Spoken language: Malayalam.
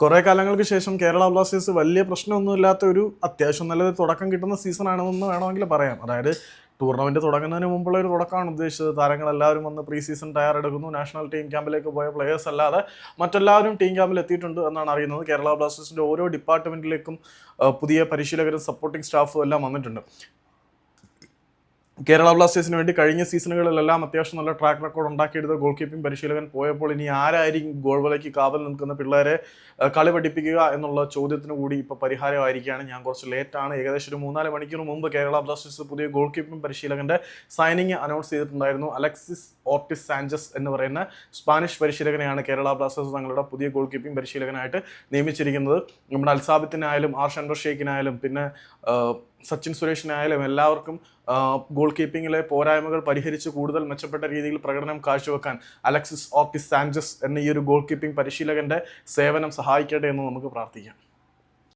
കുറെ കാലങ്ങൾക്ക് ശേഷം കേരള ബ്ലാസ്റ്റേഴ്സ് വലിയ പ്രശ്നമൊന്നുമില്ലാത്ത ഒരു അത്യാവശ്യം നല്ലൊരു തുടക്കം കിട്ടുന്ന സീസൺ ആണെന്ന് വേണമെങ്കിൽ പറയാം. അതായത് ടൂർണമെന്റ് തുടങ്ങുന്നതിന് മുമ്പുള്ള ഒരു തുടക്കമാണ് ഉദ്ദേശിച്ചത്. താരങ്ങളെല്ലാവരും വന്ന് പ്രീ സീസൺ തയ്യാറെടുക്കുന്നു നാഷണൽ ടീം ക്യാമ്പിലേക്ക് പോയ പ്ലേയേഴ്സ് അല്ലാതെ മറ്റെല്ലാവരും ടീം ക്യാമ്പിൽ എത്തിയിട്ടുണ്ട് എന്നാണ് അറിയുന്നത്. കേരള ബ്ലാസ്റ്റേഴ്സിന്റെ ഓരോ ഡിപ്പാർട്ട്മെന്റിലേക്കും പുതിയ പരിശീലകരും സപ്പോർട്ടിംഗ് സ്റ്റാഫും എല്ലാം വന്നിട്ടുണ്ട്. കേരള ബ്ലാസ്റ്റേഴ്സിന് വേണ്ടി കഴിഞ്ഞ സീസണുകളിലെല്ലാം അത്യാവശ്യം നല്ല ട്രാക്ക് റെക്കോർഡ് ഉണ്ടാക്കിയെടുത്ത ഗോൾ കീപ്പിംഗ് പരിശീലകൻ പോയപ്പോൾ ഇനി ആരായിരിക്കും ഗോൾ വലയ്ക്ക് കാവൽ നിൽക്കുന്ന പിള്ളേരെ കളി പഠിപ്പിക്കുക എന്നുള്ള ചോദ്യത്തിന് കൂടി ഇപ്പോൾ പരിഹാരമായിരിക്കുകയാണ്. ഞാൻ കുറച്ച് ലേറ്റാണ് ഏകദേശം ഒരു മൂന്നാൽ മണിക്കൂർ മുമ്പ് കേരള ബ്ലാസ്റ്റേഴ്സ് പുതിയ ഗോൾ കീപ്പിംഗ് പരിശീലകന്റെ സൈനിങ് അനൗൺസ് ചെയ്തിട്ടുണ്ടായിരുന്നു. അലക്സിസ് ഓർട്ടിസ് സാഞ്ചസ് എന്ന് പറയുന്ന സ്പാനിഷ് പരിശീലകനെയാണ് കേരള ബ്ലാസ്റ്റേഴ്സ് തങ്ങളുടെ പുതിയ ഗോൾ കീപ്പിംഗ് പരിശീലകനായിട്ട് നിയമിച്ചിരിക്കുന്നത്. നമ്മുടെ അൽസാബിത്തിനായാലും ആർ ഷൻഡർ ഷേഖിനായാലും പിന്നെ സച്ചിൻ സുരേഷിനായാലും എല്ലാവർക്കും ഗോൾ കീപ്പിങ്ങിലെ പോരായ്മകൾ പരിഹരിച്ച് കൂടുതൽ മെച്ചപ്പെട്ട രീതിയിൽ പ്രകടനം കാഴ്ചവെക്കാൻ അലക്സിസ് ഓർട്ടിസ് സാഞ്ചസ് എന്ന ഈ ഒരു ഗോൾ കീപ്പിംഗ് പരിശീലകന്റെ സേവനം സഹായിക്കട്ടെ എന്ന് നമുക്ക് പ്രാർത്ഥിക്കാം.